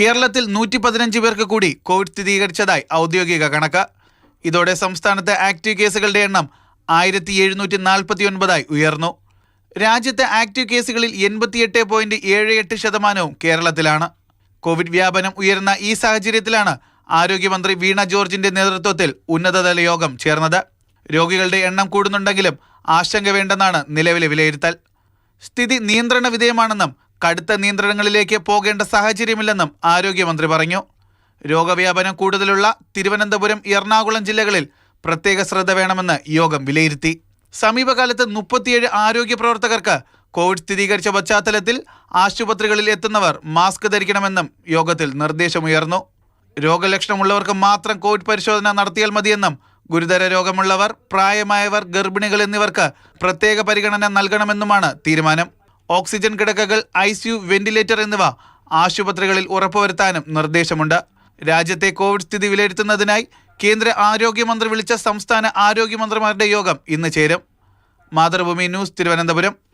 കേരളത്തിൽ നൂറ്റി പതിനഞ്ച് പേർക്ക് കൂടി കോവിഡ് സ്ഥിരീകരിച്ചതായി ഔദ്യോഗിക കണക്ക്. ഇതോടെ സംസ്ഥാനത്തെ ആക്റ്റീവ് കേസുകളുടെ എണ്ണം ആയിരത്തി എഴുന്നൂറ്റി നാൽപ്പത്തി ഒൻപതായി ഉയർന്നു. രാജ്യത്തെ ആക്റ്റീവ് കേസുകളിൽ എൺപത്തിയെട്ട് പോയിന്റ് ഏഴ് എട്ട് ശതമാനവും കേരളത്തിലാണ്. കോവിഡ് വ്യാപനം ഉയർന്ന ഈ സാഹചര്യത്തിലാണ് ആരോഗ്യമന്ത്രി വീണ ജോർജിന്റെ നേതൃത്വത്തിൽ ഉന്നതതല യോഗം ചേർന്നത്. രോഗികളുടെ എണ്ണം കൂടുന്നുണ്ടെങ്കിലും ആശങ്ക വേണ്ടെന്നാണ് നിലവിലെ വിലയിരുത്തൽ. സ്ഥിതി നിയന്ത്രണ വിധേയമാണെന്നും കടുത്ത നിയന്ത്രണങ്ങളിലേക്ക് പോകേണ്ട സാഹചര്യമില്ലെന്നും ആരോഗ്യമന്ത്രി പറഞ്ഞു. രോഗവ്യാപനം കൂടുതലുള്ള തിരുവനന്തപുരം എറണാകുളം ജില്ലകളിൽ പ്രത്യേക ശ്രദ്ധ വേണമെന്ന് യോഗം വിലയിരുത്തി. സമീപകാലത്ത് മുപ്പത്തിയേഴ് ആരോഗ്യ പ്രവർത്തകർക്ക് കോവിഡ് സ്ഥിരീകരിച്ച പശ്ചാത്തലത്തിൽ ആശുപത്രികളിൽ എത്തുന്നവർ മാസ്ക് ധരിക്കണമെന്നും യോഗത്തിൽ നിർദ്ദേശമുയർന്നു. രോഗലക്ഷണമുള്ളവർക്ക് മാത്രം കോവിഡ് പരിശോധന നടത്തിയാൽ മതിയെന്നും ഗുരുതര രോഗമുള്ളവർ പ്രായമായവർ ഗർഭിണികൾ എന്നിവർക്ക് പ്രത്യേക പരിഗണന നൽകണമെന്നുമാണ് തീരുമാനം. ഓക്സിജൻ കിടക്കകൾ ഐ വെന്റിലേറ്റർ എന്നിവ ആശുപത്രികളിൽ ഉറപ്പുവരുത്താനും നിർദ്ദേശമുണ്ട്. രാജ്യത്തെ കോവിഡ് സ്ഥിതി വിലയിരുത്തുന്നതിനായി കേന്ദ്ര ആരോഗ്യമന്ത്രി വിളിച്ച സംസ്ഥാന ആരോഗ്യമന്ത്രിമാരുടെ യോഗം ഇന്ന് ചേരും. മാതൃഭൂമി ന്യൂസ് തിരുവനന്തപുരം.